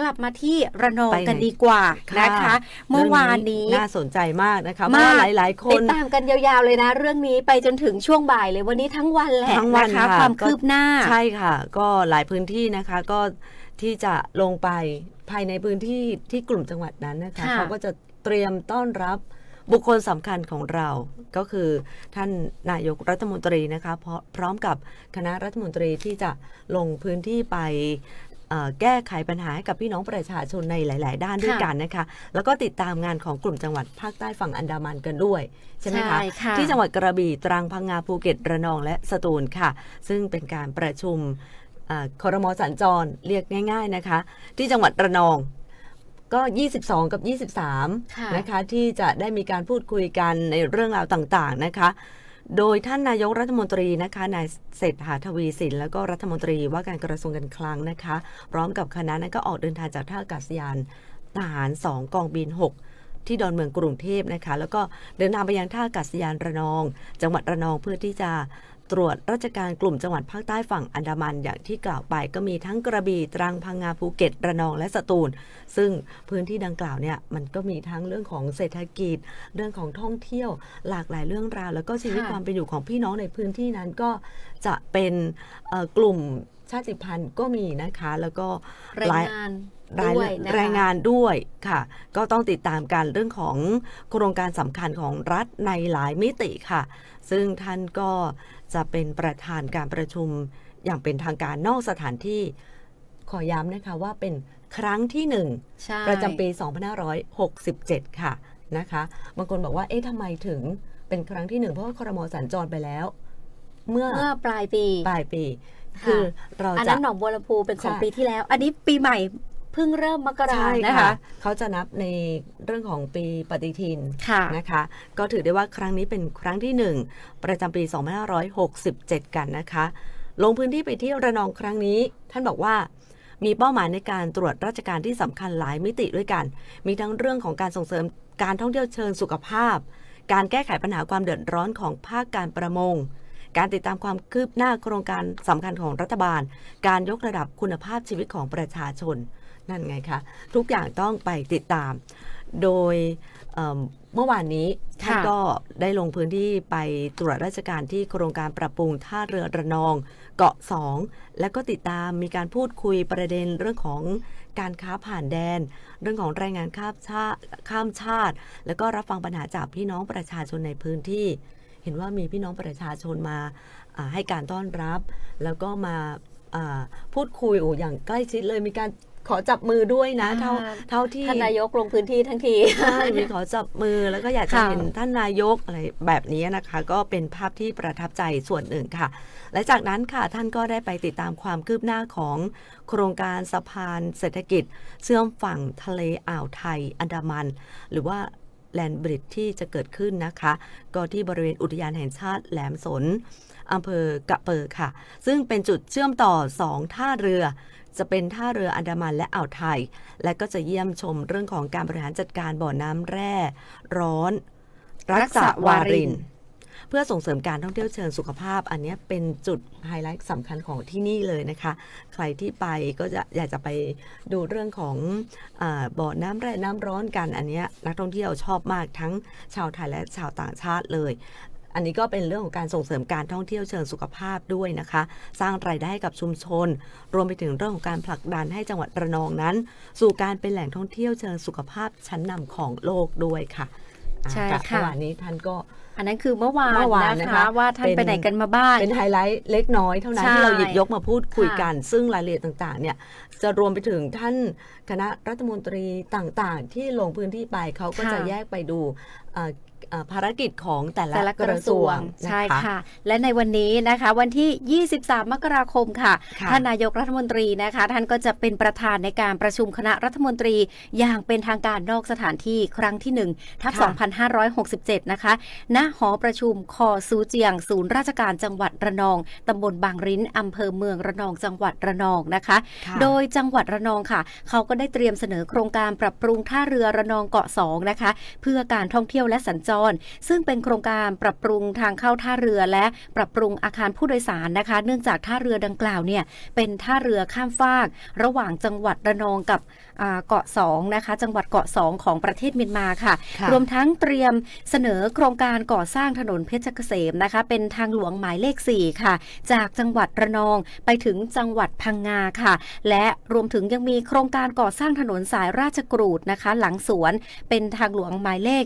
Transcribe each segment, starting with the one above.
กลับมาที่ระนองไปไหนกันดีกว่าค่ะนะคะ เมื่อวานนี้น่าสนใจมากนะคะเพราะว่าหลาย ๆคตินดตามกันยาวๆเลยนะ เรื่องนี้ไปจนถึงช่วงบ่ายเลยวันนี้ทั้งวันแหละทั้งวันนะคะค่ะความก็คืบหน้าใช่ค่ะ ก็หลายพื้นที่นะคะก็ที่จะลงไปภายในพื้นที่ที่กลุ่มจังหวัดนั้นนะคะค่ะเขาก็จะเตรียมต้อนรับบุคคลสำคัญของเราก็คือท่านนายกรัฐมนตรีนะคะเพราะพร้อมกับคณะรัฐมนตรีที่จะลงพื้นที่ไปเอ่อ แก้ไขปัญหาให้กับพี่น้องประชาชนในหลาย ๆ ด้านด้วยกันนะคะ แล้วก็ติดตามงานของกลุ่มจังหวัดภาคใต้ฝั่งอันดามันกันด้วย ใช่ไหมคะใช่ค่ะที่จังหวัดกระบี่ตรังพังงาภูเก็ตระนองและสตูลค่ะ ซึ่งเป็นการประชุมอ่าคอรมอสัญจรเรียกง่าย ๆนะคะ ที่จังหวัดระนองก็ 22 กับค่ะ23 นะคะ ที่จะได้มีการพูดคุยกันในเรื่องราวต่าง ๆ นะคะ โดยท่านนายกรัฐมนตรีนะคะนายเศรษฐาทวีสินแล้วก็รัฐมนตรีว่าการกระทรวงการคลังนะคะ พร้อมกับคณะนั้นก็ออกเดินทางจากท่าอากาศยานทหาร 2 กองบิน 6 ที่ดอนเมืองกรุงเทพนะคะ แล้วก็เดินทางไปยังท่าอากาศยานระนอง จังหวัดระนองเพื่อที่จะ ตรวจราชการกลุ่มจังหวัดภาคใต้ฝั่งอันดามันอย่างที่กล่าวไปก็มีทั้งกระบี่ตรังพังงาภูเก็ตระนองและสตูล ซึ่งพื้นที่ดังกล่าวเนี่ยมันก็มีทั้งเรื่องของเศรษฐกิจ เรื่องของท่องเที่ยว หลากหลายเรื่องราว แล้วก็ชีวิตความเป็นอยู่ของพี่น้องในพื้นที่นั้นก็จะเป็นกลุ่ม ชาติพันธุ์ก็มีนะคะ แล้วก็รายหลายงานรายด้วยนะคะรายงานด้วยค่ะ ก็ต้องติดตามกันเรื่องของโครงการสำคัญของรัฐในหลายมิติค่ะ ซึ่งท่านก็จะเป็นประธานการประชุมอย่างเป็นทางการนอกสถานที่ขอย้ำนะคะว่าเป็นครั้งที่หนึ่งใช่ประจำปี 2567 ค่ะนะคะบางคนบอกว่าเอ๊ะทำไมถึงเป็นครั้งที่หนึ่งเพราะว่าครมสัญจรไปแล้ว เมื่อเมื่อปลายปี ปลายปี ค่ะคือเราอันจะนั้นหนองบัวลำพูเป็นของใช่ปีที่แล้ว อันนี้ปีใหม่เพิ่งเริ่มมกราใช่นะค่ะคะเขาจะนับในเรื่องของปีปฏิทินค่ะนะคะ ก็ถือได้ว่าครั้งนี้เป็นครั้งที่หนึ่งประจำปี 2567 กันนะคะ ลงพื้นที่ไปที่ระนองครั้งนี้ ท่านบอกว่ามีเป้าหมายในการตรวจราชการที่สำคัญหลายมิติด้วยกัน มีทั้งเรื่องของการส่งเสริมการท่องเที่ยวเชิงสุขภาพ การแก้ไขปัญหาความเดือดร้อนของภาคการประมง การติดตามความคืบหน้าโครงการสำคัญของรัฐบาล การยกระดับคุณภาพชีวิตของประชาชน นั่นไงคะ ทุกอย่างต้องไปติดตาม โดยเอิ่มเมื่อวานนี้ท่านค่ะก็ได้ลงพื้นที่ไปตรวจราชการที่โครงการปรับปรุงท่าเรือระนองเกาะ2และก็ติดตามมีการพูดคุยประเด็นเรื่องของการค้าผ่านแดน เรื่องของแรงงานข้ามชาติข้ามชาติ แล้วก็รับฟังปัญหาจากพี่น้องประชาชนในพื้นที่เห็นว่ามีพี่น้องประชาชนมาอ่าให้การต้อนรับ แล้วก็มาอ่าพูดคุยโอ้อย่างใกล้ชิดเลยมีการขอจับมือด้วยนะ เท่าอ่าเท่าที่ท่านนายกลงพื้นที่ทั้งทีใช่มีขอจับมือแล้วก็อยากจะค่ะเห็นท่านนายกอะไรแบบนี้นะคะ ก็เป็นภาพที่ประทับใจส่วนหนึ่งค่ะ และจากนั้นค่ะท่านก็ได้ไปติดตามความคืบหน้าของโครงการสะพานเศรษฐกิจ เชื่อมฝั่งทะเลอ่าวไทยอันดามัน หรือว่า แลนบริดที่จะเกิดขึ้นนะคะ ก็ที่บริเวณอุทยานแห่งชาติแหลมสนอำเภอกะเปอค่ะ ซึ่งเป็นจุดเชื่อมต่อสองท่าเรือ จะเป็นท่าเรืออันดามันและอ่าวไทย และก็จะเยี่ยมชมเรื่องของการบริหารจัดการบ่อน้ำแร่ ร้อน รักษาวาริน เพื่อส่งเสริมการท่องเที่ยวเชิงสุขภาพ อันเนี้ยเป็นจุดไฮไลท์สำคัญของที่นี่เลยนะคะ ใครที่ไปก็จะอยากจะไปดูเรื่องของอาบ่อน้ำแร่น้ำร้อนกันอันเนี้ยนักท่องเที่ยวชอบมากทั้งชาวไทยและชาวต่างชาติเลยอันนี้ก็เป็นเรื่องของการส่งเสริมการท่องเที่ยวเชิงสุขภาพด้วยนะคะ สร้างรายได้ให้กับชุมชน รวมไปถึงเรื่องของการผลักดันให้จังหวัดระนองนั้น สู่การเป็นแหล่งท่องเที่ยวเชิงสุขภาพชั้นนำของโลกด้วยค่ะอ่าใช่กับค่ะเมื่อวานนี้ท่านก็ อันนั้นคือเมื่อวานเมื่อวานนะนะคะคะ ว่าท่านเป็นไปไหนกันมาบ้างเป็นไฮไลท์เล็กน้อยเท่านั้นใช่ที่เราหยิบยกมาพูดคุยค่ะกัน ซึ่งรายละเอียดต่างๆเนี่ยจะรวมไปถึงท่านคณะรัฐมนตรีต่างๆ ที่ลงพื้นที่ไปเขาก็จะแยกไปดูเอ่อเอ่อ ภารกิจของแต่ละแต่ละกกระระททรรววงงนะใช่คะค่ะ และในวันนี้นะคะวันที่ 23 มกราคมค่ะค่ะท่านนายกรัฐมนตรีนะคะ ท่านก็จะเป็นประธานในการประชุมคณะรัฐมนตรีอย่างเป็นทางการนอกสถานที่ครั้งที่ 1 ทับค่ะ2567 นะคะ ณหอประชุมคอซูเจียง ศูนย์ราชการจังหวัดระนองตำบลบางริ้นอำเภอเมืองระนองจังหวัดระนองนะคะค่ะโดยจังหวัดระนองค่ะ เขาก็ได้เตรียมเสนอโครงการปรับปรุงท่าเรือระนองเกาะ2นะคะเพื่อการท่องเที่ยวและสัญจร ซึ่งเป็นโครงการปรับปรุงทางเข้าท่าเรือและปรับปรุงอาคารผู้โดยสารนะคะ เนื่องจากท่าเรือดังกล่าวเนี่ยเป็นท่าเรือข้ามฟาก ระหว่างจังหวัดระนองกับอ่าเกาะ2นะคะ จังหวัดเกาะ2ของประเทศเมียนมาค่ะค่ะ รวมทั้งเตรียมเสนอโครงการก่อสร้างถนนเพชรเกษมนะคะ เป็นทางหลวงหมายเลข 4 ค่ะ จากจังหวัดระนองไปถึงจังหวัดพังงาค่ะ และรวมถึงยังมีโครงการก่อสร้างถนนสายราชกรูดนะคะ หลังสวนเป็นทางหลวงหมายเลข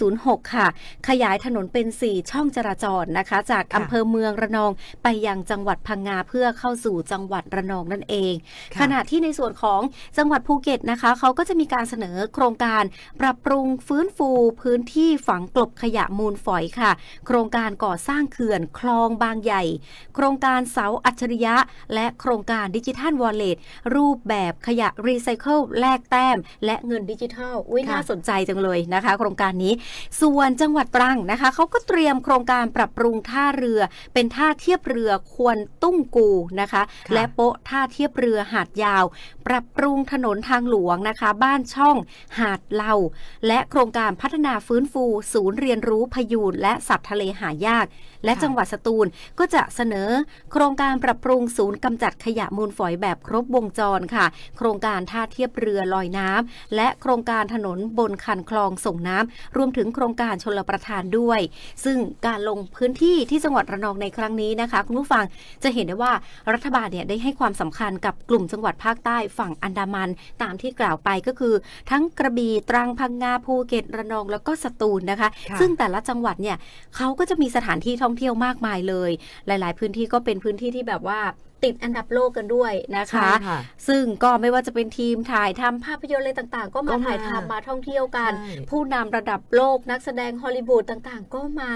4006 ค่ะ ขยายถนนเป็น 4 ช่องจราจรนะคะ จากค่ะอำเภอเมืองระนองไปยังจังหวัดพังงาเพื่อเข้าสู่จังหวัดระนองนั่นเองค่ะขณะที่ในส่วนของจังหวัดภูเก็ตนะคะเขาก็จะมีการเสนอโครงการปรับปรุงฟื้นฟูพื้นที่ฝังกลบขยะมูลฝอยค่ะ โครงการก่อสร้างเขื่อนคลองบางใหญ่ โครงการเสาอัจฉริยะ และโครงการดิจิทัลวอลเล็ตรูปแบบขยะรีไซเคิลแลกแต้ม และเงินดิจิทัลอุ้ยค่ะน่าสนใจจังเลยนะคะ โครงการนี้ส่วนจังหวัดตรังนะคะเขาก็เตรียมโครงการปรับปรุงท่าเรือ เป็นท่าเทียบเรือควรตุ้งกูนะคะค่ะและโป๊ะท่าเทียบเรือหาดยาว ปรับปรุงถนนทางหลวงนะคะ บ้านช่องหาดเหลาและโครงการพัฒนาฟื้นฟู ศูนย์เรียนรู้พยูนและสัตว์ทะเลหายาก และค่ะจังหวัดสตูลก็จะเสนอ โครงการปรับปรุงศูนย์กำจัดขยะมูลฝอยแบบครบวงจรค่ะ โครงการท่าเทียบเรือลอยน้ำและโครงการถนนบนคันคลองส่งน้ำรวมถึงโครงการชลประทานด้วย ซึ่งการลงพื้นที่ที่จังหวัดระนองในครั้งนี้นะคะ คุณผู้ฟังจะเห็นได้ว่ารัฐบาลเนี่ยได้ให้ความสำคัญกับกลุ่มจังหวัดภาคใต้ฝั่งอันดามัน ตามที่กล่าวไปก็คือ ทั้งกระบี่ตรังพังงาภูเก็ตระนองแล้วก็สตูลนะคะค่ะซึ่งแต่ละจังหวัดเนี่ยเขาก็จะมีสถานที่ท่องเที่ยวมากมายเลย หลาย ๆ พื้นที่ก็เป็นพื้นที่ที่แบบว่าติดอันดับโลกกันด้วยนะคะใช่ค่ะซึ่งก็ไม่ว่าจะเป็นทีมถ่ายทำภาพยนตร์อะไรต่างๆ ก็ก็มามาถ่ายทำมาท่องเที่ยวกันใช่ผู้นำระดับโลกนักแสดงฮอลลีวูดต่างๆ ก็มา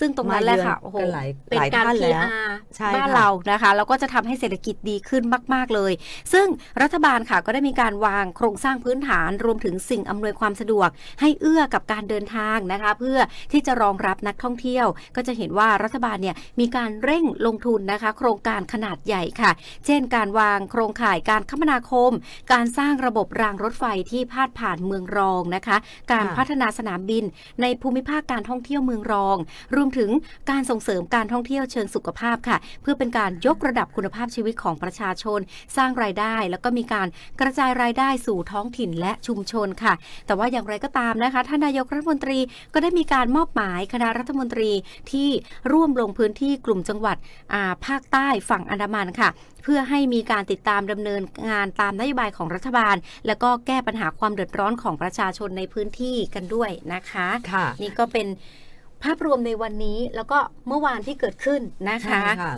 ซึ่งตรงนั้นแหละค่ะมาเยือนโอ้โหกันหลายเป็นหลายการท่านแล้ว PR ใช่บ้านค่ะเรานะคะแล้วก็จะทำให้เศรษฐกิจดีขึ้นมาก ๆเลย ซึ่งรัฐบาลค่ะก็ได้มีการวางโครงสร้างพื้นฐานรวมถึงสิ่งอำนวยความสะดวก ให้เอื้อกับการเดินทางนะคะ เพื่อที่จะรองรับนักท่องเที่ยว ก็จะเห็นว่ารัฐบาลเนี่ยมีการเร่งลงทุนนะคะ โครงการขนาดใหญ่ค่ะ เช่น การวางโครงข่ายการคมนาคม การสร้างระบบรางรถไฟที่พาดผ่านเมืองรองนะคะ การค่ะพัฒนาสนามบินในภูมิภาคการท่องเที่ยวเมืองรอง รวมถึงการส่งเสริมการท่องเที่ยวเชิงสุขภาพค่ะ เพื่อเป็นการยกระดับคุณภาพชีวิตของประชาชน สร้างรายได้ แล้วก็มีการกระจายรายได้สู่ท้องถิ่นและชุมชนค่ะ แต่ว่าอย่างไรก็ตามนะคะท่านนายกรัฐมนตรีก็ได้มีการมอบหมายคณะรัฐมนตรีที่ร่วมลงพื้นที่กลุ่มจังหวัดอ่าภาคใต้ฝั่งอันดามันค่ะ เพื่อให้มีการติดตามดำเนินงานตามนโยบายของรัฐบาล แล้วก็แก้ปัญหาความเดือดร้อนของประชาชนในพื้นที่กันด้วยนะคะค่ะนี่ก็เป็นภาพรวมในวันนี้แล้วก็เมื่อวานที่เกิดขึ้นนะใช่คะค่ะ